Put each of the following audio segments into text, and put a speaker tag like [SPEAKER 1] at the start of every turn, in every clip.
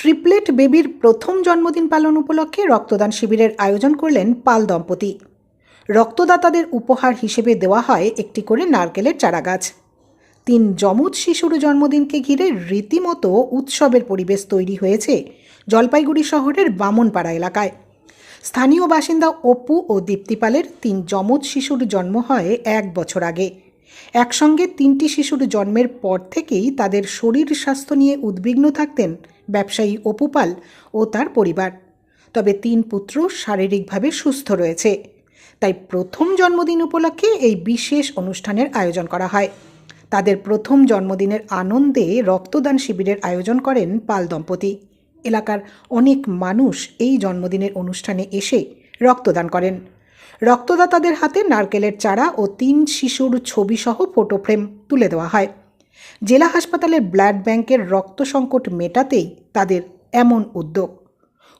[SPEAKER 1] Triplet বেবির প্রথম জন্মদিন পালন উপলক্ষে রক্তদান শিবিরের আয়োজন করলেন পাল দম্পতি। রক্তদাতাদের উপহার হিসেবে দেওয়া হয় একটি করে নারকেলের চারাগাছ। তিন যমজ শিশুর জন্মদিনকে ঘিরে রীতিমতো উৎসবের পরিবেশ তৈরি হয়েছে জলপাইগুড়ি শহরের বামনপাড়া এলাকায়। স্থানীয় বাসিন্দা অপু ও দীপ্তিপালের তিন যমজ শিশুর জন্ম হয় এক বছর আগে। একসঙ্গে তিনটি শিশুর জন্মের পর থেকেই তাদের শরীর স্বাস্থ্য নিয়ে উদ্বিগ্ন থাকতেন ব্যবসায়ী অপু পাল ও তার পরিবার। তবে তিন পুত্র শারীরিকভাবে সুস্থ রয়েছে। তাই প্রথম জন্মদিন উপলক্ষে এই বিশেষ অনুষ্ঠানের আয়োজন করা হয়। তাদের প্রথম জন্মদিনের আনন্দে রক্তদান শিবিরের আয়োজন করেন পাল দম্পতি। এলাকার অনেক মানুষ এই জন্মদিনের অনুষ্ঠানে এসে রক্তদান করেন। রক্তদাতাদের হাতে নারকেলের চারা ও তিন শিশুর ছবিসহ ফটো ফ্রেম তুলে দেওয়া হয়। জেলা হাসপাতালের ব্লাড ব্যাংকের রক্ত সংকট মেটাতেই তাদের এমন উদ্যোগ।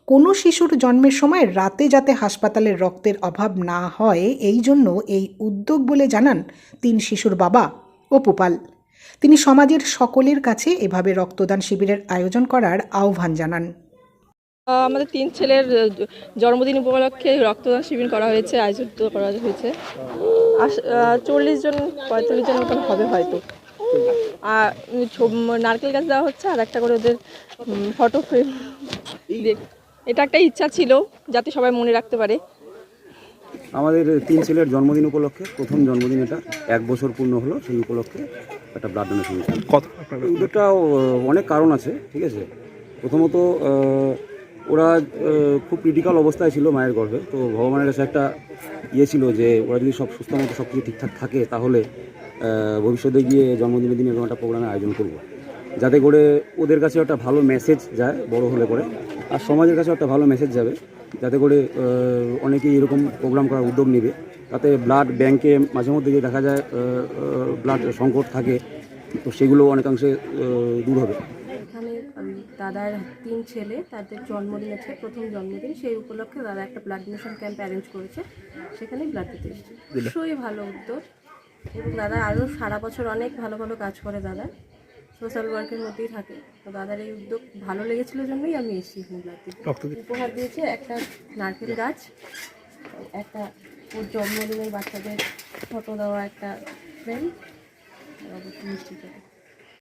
[SPEAKER 1] কোনো শিশুর জন্মের সময় রাতে যাতে হাসপাতালের রক্তের অভাব না হয়, এই জন্য এই উদ্যোগ বলে জানান তিন শিশুর বাবা অপুপাল। তিনি সমাজের সকলের কাছে এভাবে রক্তদান শিবিরের আয়োজন করার আহ্বান জানান।
[SPEAKER 2] আমাদের তিন ছেলের জন্মদিন উপলক্ষে রক্তদান শিবির করা হয়েছে আয়োজন করা হয়েছে। চল্লিশ জন, পঁয়তাল্লিশ জন মতন হবে হয়তো। আর নারকেল গাছ দেওয়া হচ্ছে আর একটা করে ওদের ফটো ফ্রেম। এটা একটা ইচ্ছা ছিল যাতে সবাই মনে রাখতে পারে।
[SPEAKER 3] আমাদের তিন ছেলের জন্মদিন উপলক্ষে প্রথম জন্মদিন এটা এক বছর পূর্ণ হলো সেই উপলক্ষে একটা ব্লাড ডোনেশন
[SPEAKER 4] কত
[SPEAKER 3] অনেক কারণ আছে ঠিক আছে? প্রথমত ওরা খুব ক্রিটিক্যাল অবস্থায় ছিল মায়ের গর্ভে। তো ভগবানের কাছে একটা ইয়ে ছিল যে, ওরা যদি সব সুস্থ মতো সব কিছু ঠিকঠাক থাকে, তাহলে ভবিষ্যতে গিয়ে জন্মদিনের দিনে এরকম একটা প্রোগ্রামের আয়োজন করব। যাতে করে ওদের কাছে একটা ভালো মেসেজ যায়, বড় হলে করে আর সমাজের কাছে একটা ভালো মেসেজ যাবে, যাতে করে অনেকেই এরকম প্রোগ্রাম করার উদ্যোগ নেবে। তাতে ব্লাড ব্যাংকে মাঝে মধ্যে যে দেখা যায় ব্লাড সংকট থাকে, তো সেগুলো অনেকাংশে দূর হবে।
[SPEAKER 5] দাদার তিন ছেলে তাদের জন্মদিন আছে প্রথম জন্মদিন। সেই উপলক্ষে দাদা একটা ব্লাড ডোনেশন ক্যাম্প অ্যারেঞ্জ করেছে। সেখানেই ব্লাড দিতে এসেছে। ভালো উদ্যোগ। এবং দাদা আরও সারা বছর অনেক ভালো ভালো কাজ করে দাদা। সোশ্যাল ওয়ার্কের মধ্যেই থাকে। তো দাদার এই উদ্যোগ ভালো লেগেছিল জন্যই আমি এসেছি এখানে ব্লাড দিতে। উপহার দিয়েছে একটা নারকেল গাছ একটা ওর জন্মদিনের বাচ্চাদের ফটো দেওয়া একটা ফ্রেন্ড অবশ্যই মিষ্টি